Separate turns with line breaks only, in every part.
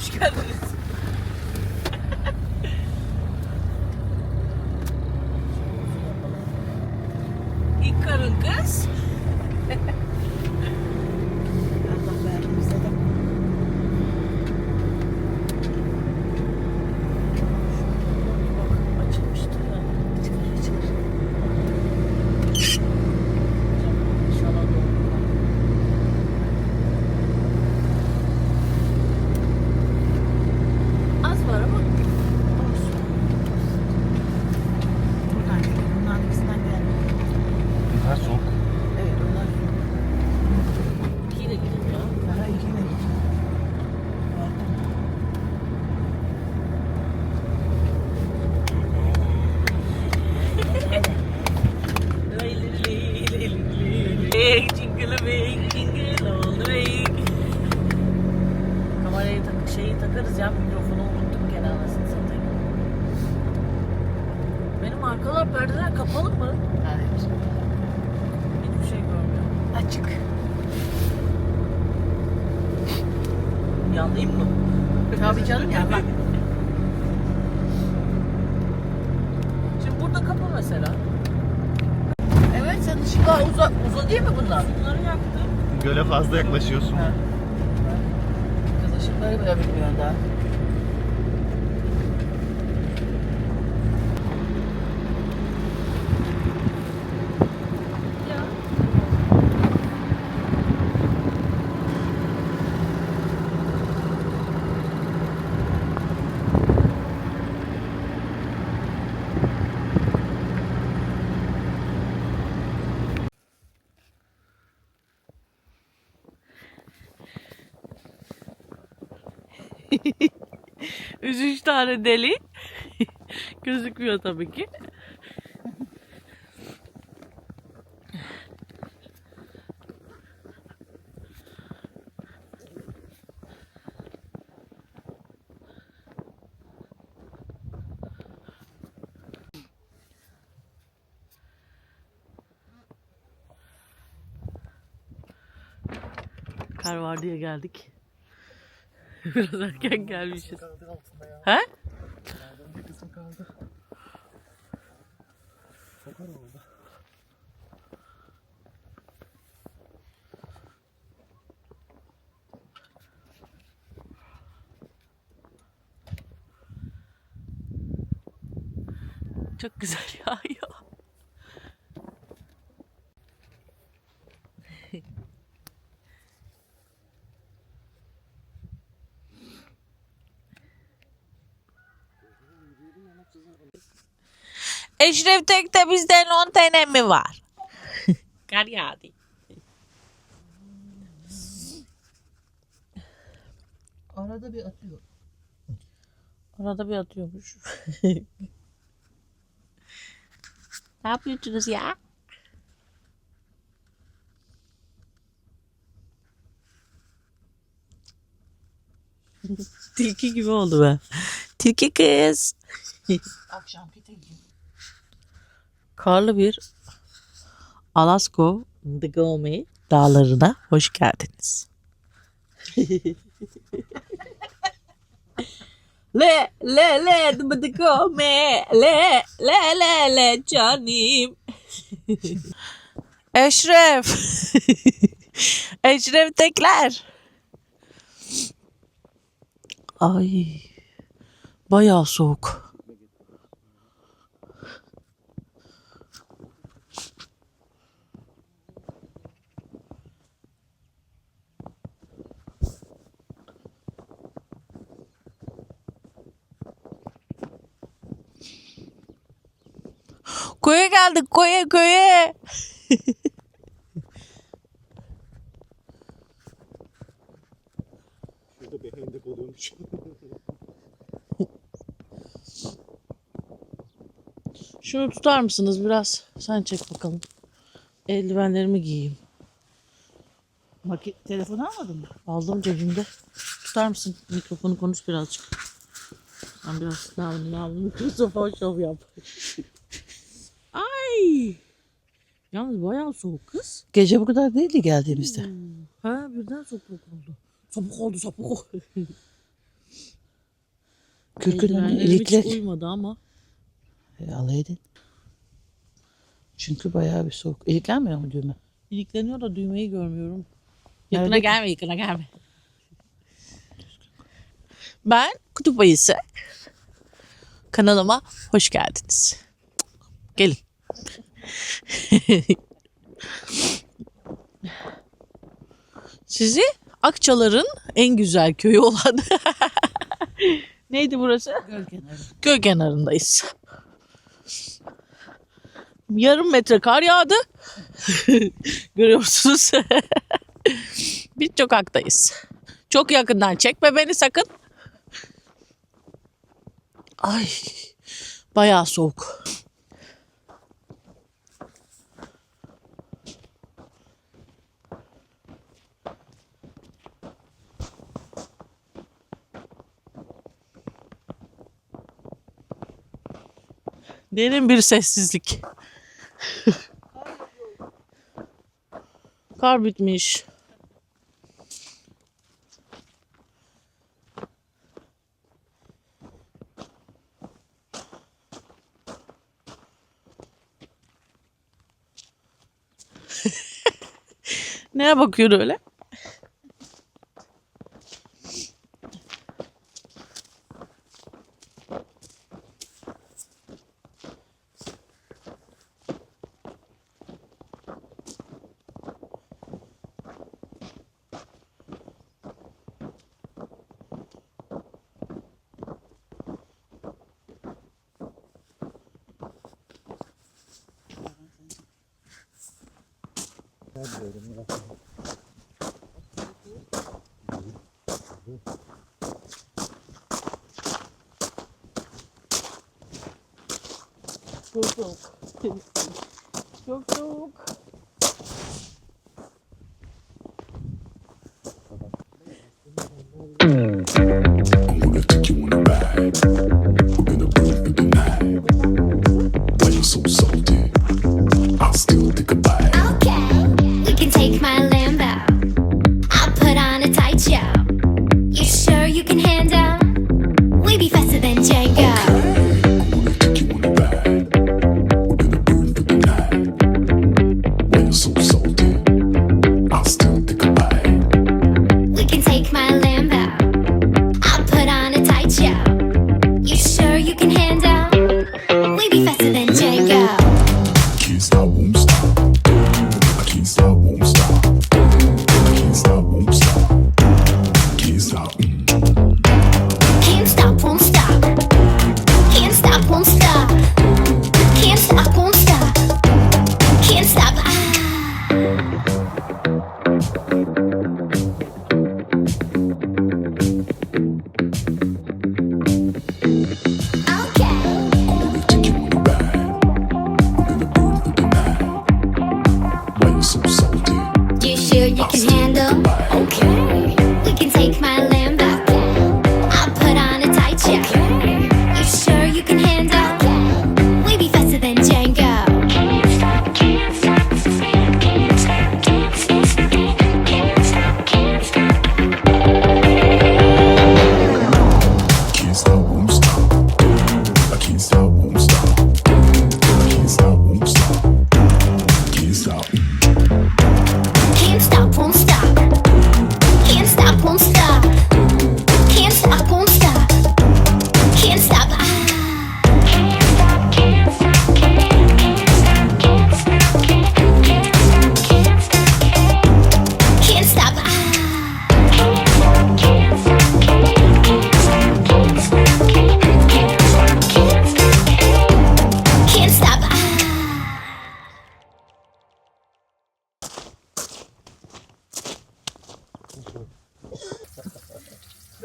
Turizm şirketine hoş geldiniz. İlk arkalar perdeler kapalı mı?
Hayır.
Hiçbir şey görmüyorum.
Açık.
Yanlayayım mı?
Tabii canım ya bak.
Şimdi burada kapı mesela.
Evet sen ışıklar uzak. Uzun değil mi bunlar?
Bunları yaktım.
Göle fazla yaklaşıyorsun.
Ha. Kız ışıkları bile bilmiyor daha.
Ya. Üç tane deli. Gözükmüyor tabii ki. Kar var diye geldik. Biraz erken gelmişiz.
Kaldı altında ya.
He?
Bir kısmı kaldı. Sokar oldu.
Çok güzel yağıyor. Eşref Tek'te bizden 10 tane mi var? Kar yağdı.
Arada bir atıyor.
Arada bir atıyormuş. ne yapıyorsunuz ya? Tilki gibi oldu be. Tilki kız.
Akşam fitilgi.
Karlı bir Alasko Ngome dağlarına hoş geldiniz. le le le Ngome le le le le canim. Eşref. Eşref tekler. Ay. Bayağı soğuk. Köye geldik köye köye.
Şurada bir hendek oluyormuş.
Şunu tutar mısınız biraz? Sen çek bakalım. Eldivenlerimi giyeyim.
Maki telefonu almadın mı?
Aldım cebimde. Tutar mısın? Mikrofonu konuş birazcık. Ben biraz ne ne mikrofon şov yap. Ay. Yalnız bayağı soğuk kız.
Gece bu kadar değildi geldiğimizde.
Ha birden soğuk oldu. Sapık oldu sapık.
Kürkünden
Eldivenlerim
ilikler.
hiç uymadı ama.
E, alaydın. Çünkü bayağı bir soğuk. İliklenmiyor mu düğme?
İlikleniyor da düğmeyi görmüyorum. Yakına
Nerede?
gelme yakına gelme. Ben Kutup Ayısı. Kanalıma hoş geldiniz. Gelin. Sizi Akçalar'ın en güzel köyü olan neydi burası?
Göl kenarı.
Göl kenarındayız. Yarım metre kar yağdı. Görüyorsunuz. Biz sokaktayız. Çok yakından çekme beni sakın. Ay bayağı soğuk. Derin bir sessizlik. Kar bitmiş. Neye bakıyor öyle? Çok soğuk. Çok soğuk.
out.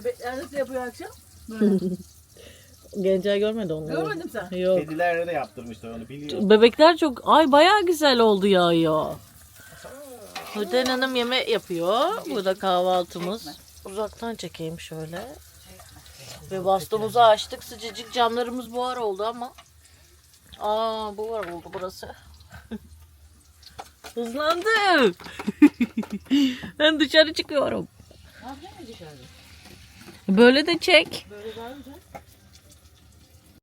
Bebekler nasıl yapıyor akşam?
Gencer görmedi onu.
Görmedin sen.
Yok.
Kedilere de yaptırmışlar onu biliyorum.
Bebekler çok ay bayağı güzel oldu yağıyor. Nurten Hanım yemek yapıyor. Burada kahvaltımız. Uzaktan çekeyim şöyle. Ve bastumuzu açtık. Sıcacık camlarımız buhar oldu ama. Aa buhar oldu burası. Hızlandı. ben dışarı çıkıyorum. Böyle de çek.